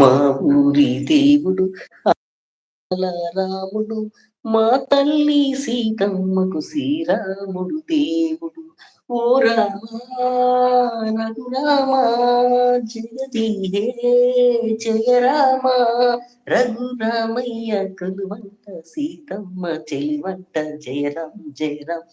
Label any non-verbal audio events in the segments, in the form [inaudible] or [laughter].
మా ఊరి దేవుడు రాముడు మా తల్లి సీతమ్మకు శ్రీరాముడు దేవుడు. ఓ రామా రఘురామా జగతి జయ రఘురామయ్య కలువంట సీతమ్మ చెలివంట జయ రామ్ జయ Ram.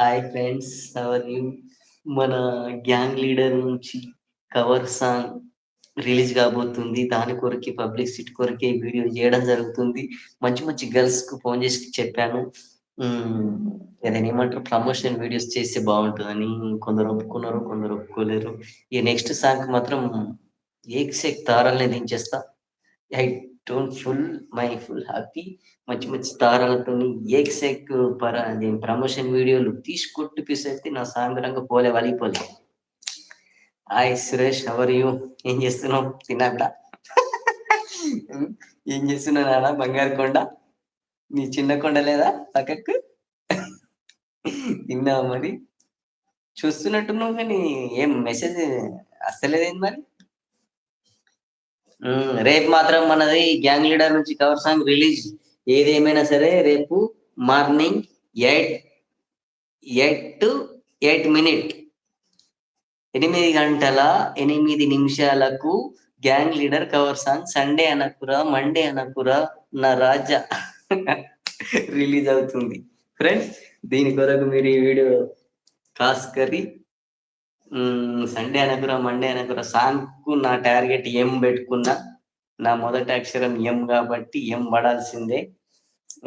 Hi friends how are you మన గ్యాంగ్ లీడర్ నుంచి కవర్ సాంగ్ రిలీజ్ కాబోతుంది. దాని కొరకే పబ్లిసిటీ కొరకే వీడియో చేయడం జరుగుతుంది. మంచి మంచి గర్ల్స్కు ఫోన్ చేసి చెప్పాను. ఏదైనా ఏమంటారు ప్రమోషన్ వీడియోస్ చేస్తే బాగుంటుందని. కొందరు ఒప్పుకున్నారు కొందరు ఒప్పుకోలేరు. ఈ నెక్స్ట్ సాంగ్ మాత్రం ఏక్ సేక్ తారాలనే దించేస్తా. స్టోన్ ఫుల్ మై ఫుల్ హ్యాపీ మంచి మంచి తారాలతో ఏక్ సెక్ పర ప్రమోషన్ వీడియోలు తీసుకొట్టు పీస్ నా సాంగ్ పోలే వలిపోలే. Hi Suresh how are you ఏం చేస్తున్నావు? తిన్నాడా [laughs] ఏం చేస్తున్నావు నాన్న? బంగారు కొండ? నీ చిన్న కొండ లేదా పక్కకు? తిన్నావా మరి? చూస్తున్నట్టున్నావు కానీ ఏం మెసేజ్ అస్తలేదేంది మరి? రేపు మాత్రం మనది గ్యాంగ్ లీడర్ నుంచి కవర్ సాంగ్ రిలీజ్. ఏదేమైనా సరే రేపు morning eight eight to eight minute. ఎనిమిది గంటల ఎనిమిది నిమిషాలకు gang leader cover song Sunday అనకురా Monday అనకురా నా రాజా [laughs] రిలీజ్ అవుతుంది. ఫ్రెండ్స్ దీని కొరకు మీరు ఈ వీడియో కాస్కరి సండే అనకురా మండే అనకురా సాంగ్కు నా టార్గెట్ ఎం పెట్టుకున్నా నా మొదటి అక్షరం ఎం కాబట్టి ఎం పడాల్సిందే.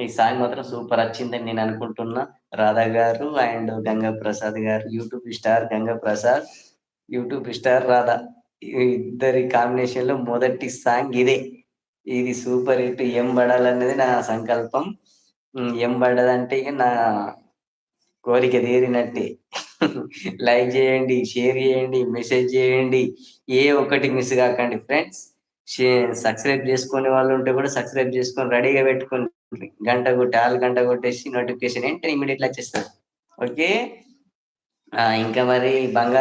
ఈ సాంగ్ మాత్రం సూపర్ వచ్చిందని నేను అనుకుంటున్నా. రాధా గారు అండ్ గంగా ప్రసాద్ గారు YouTube star Ganga Prasad YouTube star Radha. ఇద్దరి కాంబినేషన్లో మొదటి సాంగ్ ఇదే. ఇది సూపర్ హిట్ ఎం పడాలనేది నా సంకల్పం. ఏం ఎం పడదంటే నా కోరిక తీరినట్టే. లైక్ చేయండి షేర్ చేయండి మెసేజ్ చేయండి. ఏ ఒక్కటి మిస్ కాకండి ఫ్రెండ్స్. సబ్స్క్రైబ్ చేసుకునే వాళ్ళు ఉంటే కూడా సబ్స్క్రైబ్ చేసుకొని రెడీగా పెట్టుకొని గంట కొట్టి ఆరు గంట కొట్టేసి నోటిఫికేషన్ ఏంటంటే ఇమీడియట్లీ వచ్చేస్తారు ఓకే? ఇంకా మరి బంగారు